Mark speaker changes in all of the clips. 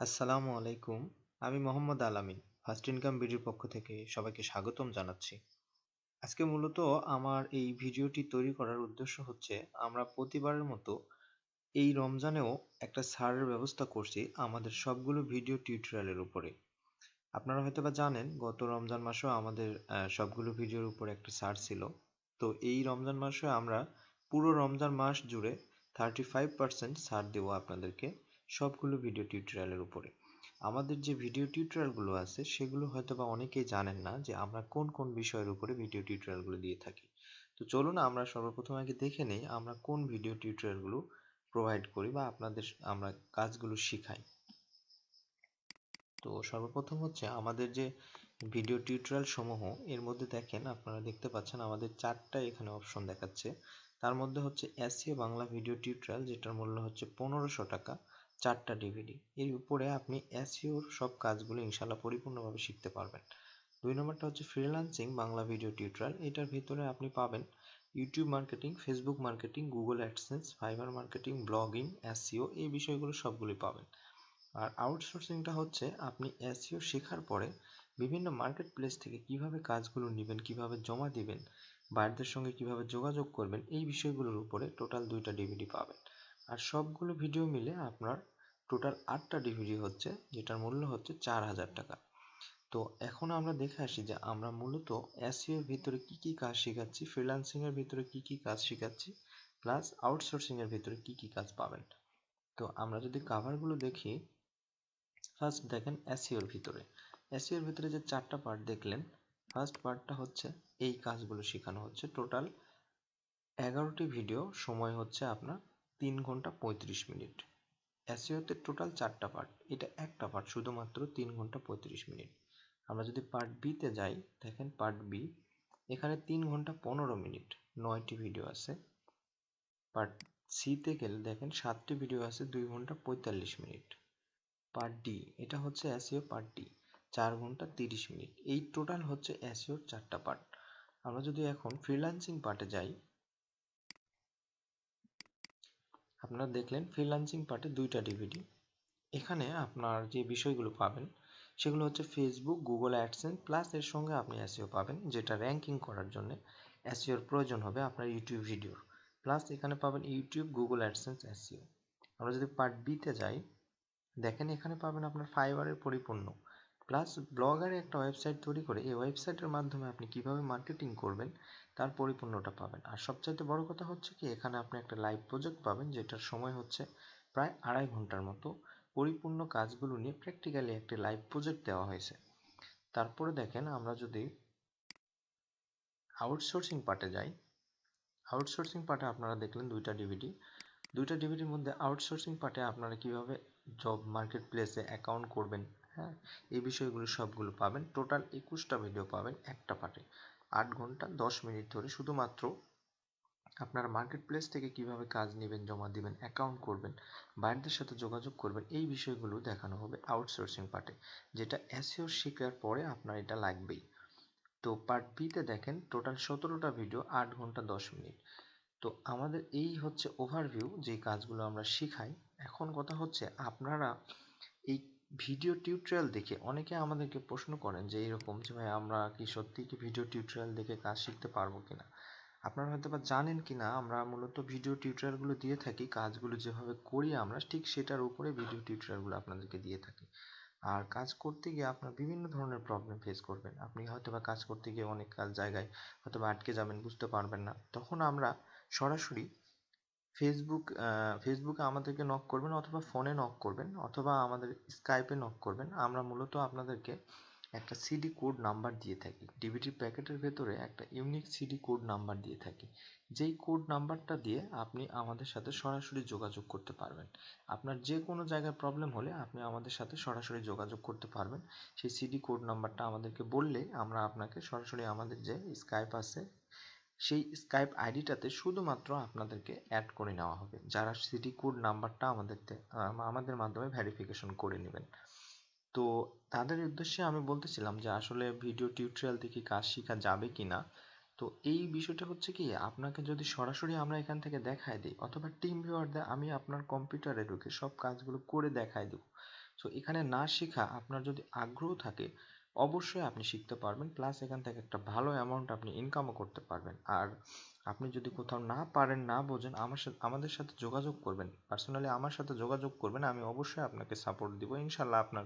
Speaker 1: আসসালামু আলাইকুম। আমি মোহাম্মদ আলামিন, ফার্স্ট ইনকাম ভিডিওর পক্ষ থেকে সবাইকে স্বাগতম জানাচ্ছি। আজকে মূলত আমার এই ভিডিওটি তৈরি করার উদ্দেশ্য হচ্ছে, আমরা প্রতিবারের মতো এই রমজানেও একটা ছাড়ের ব্যবস্থা করছি আমাদের সবগুলো ভিডিও টিউটোরিয়ালের উপরে। আপনারা হয়তো বা জানেন, গত রমজান মাসেও আমাদের সবগুলো ভিডিওর উপরে একটা সার ছিল। তো এই রমজান মাসে আমরা পুরো রমজান মাস জুড়ে থার্টি ফাইভ পার্সেন্ট ছাড় দেবো আপনাদেরকে। সবগুলো ভিডিও টিউটোরিয়ালের উপরে। আমাদের যে ভিডিও টিউটোরিয়ালগুলো আছে, সেগুলো হয়তো বা অনেকেই জানেন না যে আমরা কোন কোন বিষয়ের উপরে ভিডিও টিউটোরিয়ালগুলো দিয়ে থাকি। তো চলুন আমরা সর্বপ্রথম আগে দেখে নেই আমরা কোন ভিডিও টিউটোরিয়ালগুলো প্রোভাইড করি বা আপনাদের আমরা কাজগুলো শিখাই। তো সর্বপ্রথম হচ্ছে আমাদের যে ভিডিও টিউটোরিয়াল সমূহ, এর মধ্যে দেখেন আপনারা দেখতে পাচ্ছেন আমাদের চারটা এখানে অপশন দেখাচ্ছে। তার মধ্যে হচ্ছে এসিও বাংলা ভিডিও টিউটোরিয়াল যেটার মূল্য হচ্ছে পনেরোশো টাকা। চারটা ডিভিডি এর উপরে আপনি এসইওর সব কাজগুলো ইনশাল্লাহ পরিপূর্ণভাবে শিখতে পারবেন। দুই নম্বরটা হচ্ছে ফ্রিল্যান্সিং বাংলা ভিডিও টিউটোরিয়াল এটার ভিতরে আপনি পাবেন YouTube marketing Facebook marketing Google AdSense Fiverr marketing blogging SEO এই বিষয়গুলো সবগুলোই পাবেন। আর আউটসোর্সিংটা হচ্ছে আপনি এসইও শেখার পরে বিভিন্ন মার্কেট প্লেস থেকে কীভাবে কাজগুলো নেবেন, কীভাবে জমা দিবেন বাইরদের সঙ্গে কীভাবে যোগাযোগ করবেন, এই বিষয়গুলোর উপরে টোটাল দুইটা ডিভিডি পাবেন। আর সবগুলো ভিডিও মিলে আপনার টোটাল আটটা ডিভিডি হচ্ছে, যেটার মূল্য হচ্ছে চার হাজার টাকা। তো এখন আমরা দেখে আসি যে আমরা মূলত এসিওর ভিতরে কি কি কাজ শেখাচ্ছি ফ্রিল্যান্সিং এর ভিতরে কি কি কাজ শেখাচ্ছি প্লাস আউটসোর্সিং এর ভিতরে কি কি কাজ পাবেন। তো আমরা যদি কাভারগুলো দেখি ফার্স্ট দেখেন এসিওর ভিতরে। এসিওর ভিতরে যে চারটা পার্ট দেখলেন ফার্স্ট পার্টটা হচ্ছে এই কাজগুলো শেখানো হচ্ছে। টোটাল এগারোটি ভিডিও সময় হচ্ছে আপনার তিন ঘণ্টা পঁয়ত্রিশ মিনিট। এসইওতে টোটাল চারটা পার্ট এটা একটা পার্ট শুধুমাত্র তিন ঘণ্টা পঁয়ত্রিশ মিনিট। আমরা যদি পার্ট বিতে যাই, দেখেন পার্ট বি এখানে তিন ঘণ্টা পনেরো মিনিট, নয়টি ভিডিও আছে। পার্ট সিতে গেলে দেখেন সাতটি ভিডিও আছে, দুই ঘণ্টা পঁয়তাল্লিশ মিনিট। পার্ট ডি এটা হচ্ছে এসিও পার্ট ডি চার ঘণ্টা তিরিশ মিনিট। এই টোটাল হচ্ছে এসিওর চারটা পার্ট আমরা যদি এখন ফ্রিল্যান্সিং পার্টে যাই আপনারা দেখলেন ফ্রিল্যান্সিং পার্টে দুইটা ডিভিডি এখানে আপনার যে বিষয়গুলো পাবেন, সেগুলো হচ্ছে ফেসবুক গুগল অ্যাডসেন্স প্লাস এর সঙ্গে আপনি এসিও পাবেন, যেটা র্যাঙ্কিং করার জন্য এসিওর প্রয়োজন হবে আপনার ইউটিউব ভিডিওর প্লাস এখানে পাবেন ইউটিউব গুগল অ্যাডসেন্স এসিও আমরা যদি পার্ট বিতে যাই, দেখেন এখানে পাবেন আপনার ফাইবারের পরিপূর্ণ। প্লাস ব্লগারে একটা ওয়েবসাইট তৈরি করে এই ওয়েবসাইটের মাধ্যমে আপনি কীভাবে মার্কেটিং করবেন, তার পরিপূর্ণটা পাবেন। আর সবচাইতে বড় কথা হচ্ছে কি, এখানে আপনি একটা লাইভ প্রজেক্ট পাবেন, যেটার সময় হচ্ছে প্রায় আড়াই ঘণ্টার মতো। পরিপূর্ণ কাজগুলো নিয়ে প্র্যাকটিক্যালি একটি লাইভ প্রজেক্ট দেওয়া হয়েছে। তারপরে দেখেন, আমরা যদি আউটসোর্সিং পার্টে যাই আউটসোর্সিং পার্টে আপনারা দেখলেন দুইটা ডিভিডি দুইটা ডিভিডির মধ্যে আউটসোর্সিং পার্টে আপনারা কীভাবে জব মার্কেট প্লেসে অ্যাকাউন্ট করবেন হ্যাঁ। এই বিষয়গুলো সবগুলো পাবেন। টোটাল একুশটা ভিডিও পাবেন একটা পার্টে আট ঘণ্টা দশ মিনিট ধরে শুধুমাত্র আপনার মার্কেট প্লেস থেকে কীভাবে কাজ নেবেন, জমা দিবেন অ্যাকাউন্ট করবেন বাইরদের সাথে যোগাযোগ করবেন, এই বিষয়গুলো দেখানো হবে আউটসোর্সিং পার্টে যেটা এসিও শেখার পরে আপনার এটা লাগবেই। তো পার্ট বিতে দেখেন টোটাল সতেরোটা ভিডিও আট ঘণ্টা দশ মিনিট। তো আমাদের এই হচ্ছে ওভারভিউ যে কাজগুলো আমরা শিখাই। এখন কথা হচ্ছে, আপনারা এই ভিডিও টিউটোরিয়াল দেখে অনেকে আমাদেরকে প্রশ্ন করেন যে এরকম যে, ভাই, আমরা কি সত্যি কি ভিডিও টিউটোরিয়াল দেখে কাজ শিখতে পারব কিনা? আপনারা হয়তো বা জানেন কি না আমরা মূলত ভিডিও টিউটোরিয়ালগুলো দিয়ে থাকি, কাজগুলো যেভাবে করি আমরা, ঠিক সেটার উপরে ভিডিও টিউটোরিয়ালগুলো আপনাদেরকে দিয়ে থাকি। আর কাজ করতে গিয়ে আপনার বিভিন্ন ধরনের প্রবলেম ফেস করবেন। আপনি হয়তো বা কাজ করতে গিয়ে অনেক কাজ জায়গায় হয়তো বা আটকে যাবেন, বুঝতে পারবেন না। তখন আমরা সরাসরি ফেসবুক ফেসবুকে আমাদেরকে নক করবেন অথবা ফোনে নক করবেন অথবা আমাদের স্কাইপে নক করবেন। আমরা মূলত আপনাদেরকে একটা সিডি কোড নাম্বার দিয়ে থাকি। ডিভিডি প্যাকেটের ভেতরে একটা ইউনিক সিডি কোড নাম্বার দিয়ে থাকি। যেই কোড নাম্বারটা দিয়ে আপনি আমাদের সাথে সরাসরি যোগাযোগ করতে পারবেন। আপনার যে কোনো জায়গায় প্রবলেম হলে আপনি আমাদের সাথে সরাসরি যোগাযোগ করতে পারবেন। সেই সিডি কোড নাম্বারটা আমাদেরকে বললে আমরা আপনাকে সরাসরি আমাদের যে স্কাইপ আছে সেই স্কাইপ আইডিটাতে শুধুমাত্র আপনাদেরকে অ্যাড করে নেওয়া হবে। যারা সিডি কোড নাম্বারটা আমাদের আমাদের মাধ্যমে ভেরিফিকেশন করে নেবেন। তো তাদের উদ্দেশ্যে আমি বলতেছিলাম যে আসলে ভিডিও টিউটোরিয়াল থেকে কাজ শেখা যাবে কি না তো এই বিষয়টা হচ্ছে কি, আপনাকে যদি সরাসরি আমরা এখান থেকে দেখাই দিই, অথবা টিম ভিউয়ার দেয় আমি আপনার কম্পিউটারে ঢুকে সব কাজগুলো করে দেখাই দেবো। সো এখানে না শেখা আপনার যদি আগ্রহ থাকে অবশ্যই আপনি শিখতে পারবেন। প্লাস এখান থেকে একটা ভালো অ্যামাউন্ট আপনি ইনকামও করতে পারবেন। আর আপনি যদি কোথাও না পারেন, না বোঝেন, আমার সাথে, আমাদের সাথে যোগাযোগ করবেন। পার্সোনালি আমার সাথে যোগাযোগ করবেন, আমি অবশ্যই আপনাকে সাপোর্ট দিব। ইনশাল্লাহ আপনার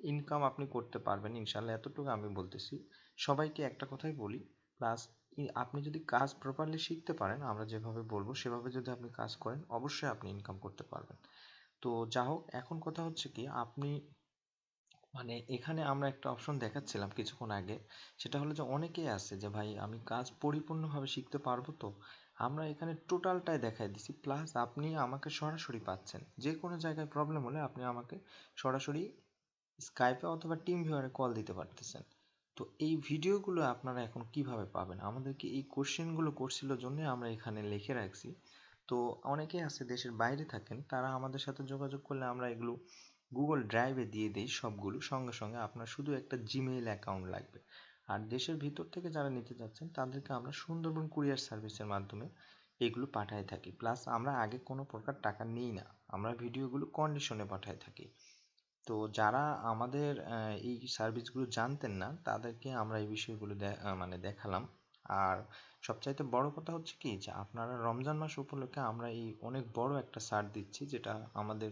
Speaker 1: ইনকাম আপনি করতে পারবেন। ইনশাল্লাহ এতটুকু আমি বলতেছি। সবাইকে একটা কথাই বলি প্লাস আপনি যদি কাজ প্রপারলি শিখতে পারেন, আমরা যেভাবে বলব, সেভাবে যদি আপনি কাজ করেন, অবশ্যই আপনি ইনকাম করতে পারবেন। তো যা হোক এখন কথা হচ্ছে কি, আপনি মানে এখানে আমরা একটা অপশন দেখাচ্ছিলাম কিছুক্ষণ আগে, সেটা হলো যে অনেকেই আছে যে, ভাই, আমি কাজ পরিপূর্ণভাবে শিখতে পারব তো? আমরা এখানে টোটালটাই দেখাই দিছি প্লাস আপনি আমাকে সরাসরি পাচ্ছেন। যে কোনো জায়গায় প্রবলেম হলে আপনি আমাকে সরাসরি স্কাইপে অথবা টিম ভিউয়ারে কল দিতে পারতেছেন। তো এই ভিডিওগুলো আপনারা এখন কীভাবে পাবেন? আমাদেরকে এই কোশ্চেনগুলো করছিল জন্য আমরা এখানে লিখে রাখছি। তো অনেকেই আছে দেশের বাইরে থাকেন, তারা আমাদের সাথে যোগাযোগ করলে আমরা এগুলো গুগল ড্রাইভে দিয়ে দিই সবগুলো, সঙ্গে সঙ্গে আপনার শুধু একটা জিমেইল অ্যাকাউন্ট লাগবে। আর দেশের ভিতর থেকে যারা নিতে যাচ্ছেন, তাদেরকে আমরা সুন্দরবন কুরিয়ার সার্ভিসের মাধ্যমে এগুলো পাঠায় থাকি। প্লাস আমরা আগে কোনো প্রকার টাকা নিই না, আমরা ভিডিওগুলো কন্ডিশনে পাঠায় থাকি। তো যারা আমাদের এই সার্ভিসগুলো জানতেন না, তাদেরকে আমরা এই বিষয়গুলো মানে দেখালাম। আর সবচাইতে বড় কথা হচ্ছে কি, যে আপনারা রমজান মাস উপলক্ষে আমরা এই অনেক বড় একটা ছাড় দিচ্ছি, যেটা আমাদের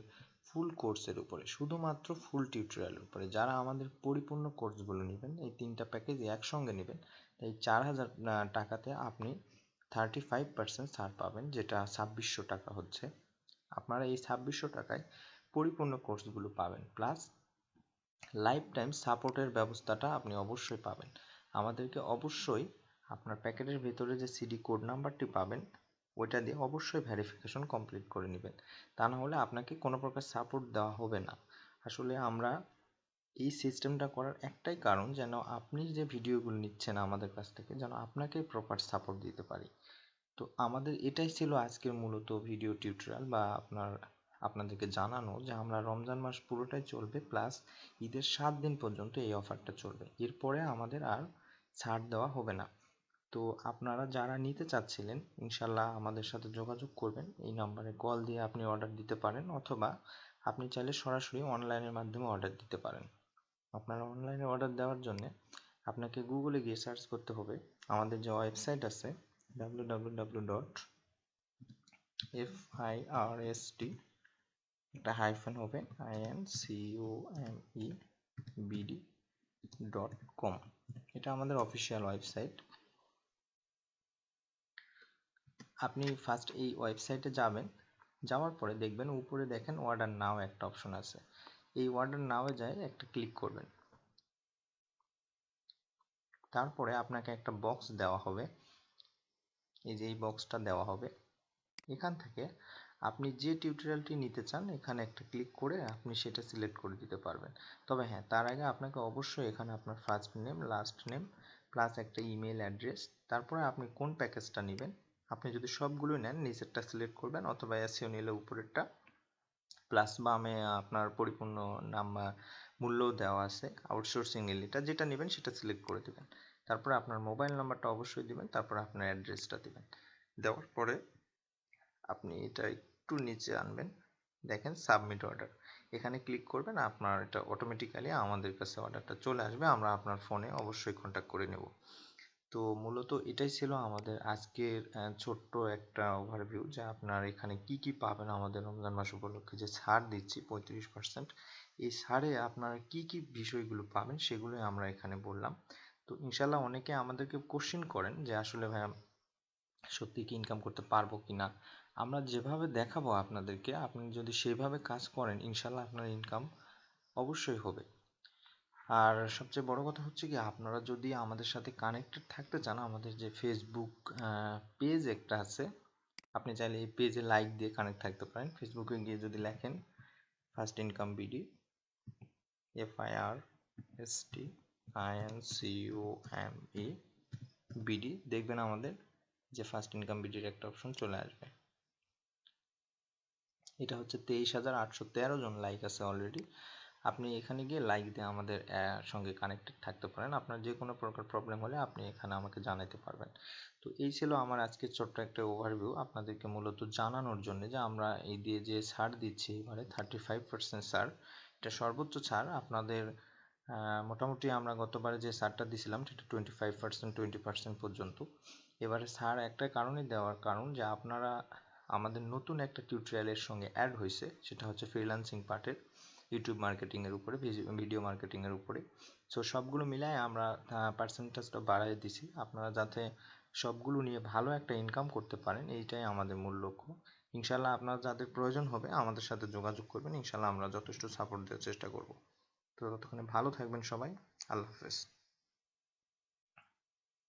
Speaker 1: ফুল কোর্সের উপরে, শুধুমাত্র ফুল টিউটোরিয়ালের উপরে। যারা আমাদের পরিপূর্ণ কোর্সগুলো নেবেন, এই তিনটা প্যাকেজ একসঙ্গে নেবেন এই চার হাজার টাকাতে আপনি থার্টি ফাইভ পার্সেন্ট ছাড় পাবেন, যেটা ছাব্বিশশো টাকা হচ্ছে। আপনারা এই ছাব্বিশশো টাকায় পরিপূর্ণ কোর্সগুলো পাবেন প্লাস লাইফ টাইম সাপোর্টের ব্যবস্থাটা আপনি অবশ্যই পাবেন। আমাদেরকে অবশ্যই আপনার প্যাকেটের ভেতরে যে সিডি কোড নাম্বারটি পাবেন ওইটা দিয়ে অবশ্যই ভেরিফিকেশন কমপ্লিট করে নেবেন। তা না হলে আপনাকে কোনো প্রকার সাপোর্ট দেওয়া হবে না। আসলে আমরা এই সিস্টেমটা করার একটাই কারণ যেন আপনি যে ভিডিওগুলো নিচ্ছেন আমাদের কাছ থেকে যেন আপনাকে প্রপার সাপোর্ট দিতে পারি। তো আমাদের এটাই ছিল আজকের মূলত ভিডিও টিউটোরিয়াল বা আপনার, আপনাদেরকে জানানো যে আমরা রমজান মাস পুরোটাই চলবে প্লাস ঈদের সাত দিন পর্যন্ত এই অফারটা চলবে। এরপরে আমাদের আর ছাড় দেওয়া হবে না। তো আপনারা যারা নিতে চাচ্ছিলেন, ইনশাল্লাহ আমাদের সাথে যোগাযোগ করবেন। এই নাম্বারে কল দিয়ে আপনি অর্ডার দিতে পারেন অথবা আপনি চাইলে সরাসরি অনলাইনের মাধ্যমে অর্ডার দিতে পারেন। আপনারা অনলাইনে অর্ডার দেওয়ার জন্য আপনাকে গুগলে গিয়ে সার্চ করতে হবে। আমাদের যে ওয়েবসাইট আছে W W W dot F I R S T একটা হাইফেন হবে I N C O M E BD dot com এটা আমাদের অফিসিয়াল ওয়েবসাইট আপনি ফার্স্ট এই ওয়েবসাইটে যাবেন, যাওয়ার পরে দেখবেন উপরে দেখেন অর্ডার নাও একটা অপশন আছে। এই অর্ডার নাওয়ে যায় একটা ক্লিক করবেন। তারপরে আপনাকে একটা বক্স দেওয়া হবে। এই যে এই বক্সটা দেওয়া হবে। এখান থেকে আপনি যে টিউটোরিয়ালটি নিতে চান, এখানে একটা ক্লিক করে আপনি সেটা সিলেক্ট করে দিতে পারবেন। তবে হ্যাঁ তার আগে আপনাকে অবশ্যই এখানে আপনার first name last name plus একটা ইমেল অ্যাড্রেস তারপরে আপনি কোন প্যাকেজটা নেবেন আপনি যদি সবগুলো নেন, নিচেরটা সিলেক্ট করবেন অথবা এসিও নিলে উপরেরটা। প্লাস বামে আপনার পরিপূর্ণ নাম, মূল্য দেওয়া আছে আউটসোর্সিং নিলে এটা যেটা নেবেন সেটা সিলেক্ট করে দেবেন। তারপরে আপনার মোবাইল নাম্বারটা অবশ্যই দিবেন, তারপরে আপনার অ্যাড্রেসটা দিবেন। দেওয়ার পরে আপনি এটা একটু নিচে আনবেন, দেখেন সাবমিট অর্ডার এখানে ক্লিক করবেন, আপনার এটা অটোমেটিক্যালি আমাদের কাছে অর্ডারটা চলে আসবে, আমরা আপনার ফোনে অবশ্যই কন্ট্যাক্ট করে নেব। তো মূলত এটাই ছিল আমাদের আজকের ছোট্ট একটা ওভারভিউ যে আপনার এখানে কি কি পাবেন আমাদের রমজান মাস উপলক্ষে। যে ছাড় দিচ্ছি পঁয়ত্রিশ পার্সেন্ট এই ছাড়ে আপনারা কি কি বিষয়গুলো পাবেন সেগুলোই আমরা এখানে বললাম। তো ইনশাল্লাহ অনেকে আমাদেরকে কোশ্চিন করেন যে আসলে ভাইয়া সত্যি কি ইনকাম করতে পারব কি না। আমরা যেভাবে দেখাবো আপনাদেরকে, আপনি যদি সেইভাবে কাজ করেন ইনশাল্লাহ আপনার ইনকাম অবশ্যই হবে। আর সবচেয়ে বড় কথা হচ্ছে কি, আপনারা যদি আমাদের সাথে কানেক্টেড থাকতে চান, আমাদের যে ফেসবুক পেজ একটা আছে, আপনি চাইলে এই পেজে লাইক দিয়ে কানেক্ট থাকতে পারেন। ফেসবুকে গিয়ে যদি লেখেন first income BD F I R S T I N C O M E BD দেখবেন আমাদের যে ফার্স্ট ইনকাম বিডির একটা অপশন চলে আসবে। এটা হচ্ছে তেইশ হাজার আটশো তেরো জন লাইক আছে অলরেডি আপনি এখানে গিয়ে লাইক দিয়ে আমাদের সঙ্গে কানেক্টেড থাকতে পারেন। আপনার যে কোনো প্রকার প্রবলেম হলে আপনি এখানে আমাকে জানাতে পারবেন। তো এই ছিল আমার আজকে ছোট্ট একটা ওভারভিউ আপনাদেরকে মূলত জানানোর জন্য যে আমরা এই দিয়ে যে ছাড় দিচ্ছি এবারে থার্টি ফাইভ পার্সেন্ট ছাড়, এটা সর্বোচ্চ ছাড়। আপনাদের মোটামুটি আমরা গতবারে যে ছাড়টা দিছিলাম সেটা twenty five percent twenty percent পর্যন্ত। এবারে ছাড় একটা কারণে দেওয়ার কারণ যে আপনারা, আমাদের নতুন একটা টিউটোরিয়ালের সঙ্গে অ্যাড হয়েছে সেটা হচ্ছে ফ্রিল্যান্সিং পার্টের ইউটিউব মার্কেটিংয়ের উপরে ভিডিও মার্কেটিংয়ের উপরে। সো সবগুলো মিলায় আমরা পার্সেন্টেজটা বাড়াই দিছি। আপনারা যাতে সবগুলো নিয়ে ভালো একটা ইনকাম করতে পারেন, এইটাই আমাদের মূল লক্ষ্য। ইনশাল্লাহ আপনার যাদের প্রয়োজন হবে, আমাদের সাথে যোগাযোগ করবেন। ইনশাল্লাহ আমরা যথেষ্ট সাপোর্ট দেওয়ার চেষ্টা করব। তো ততক্ষণে ভালো থাকবেন সবাই। আল্লাহ হাফেজ।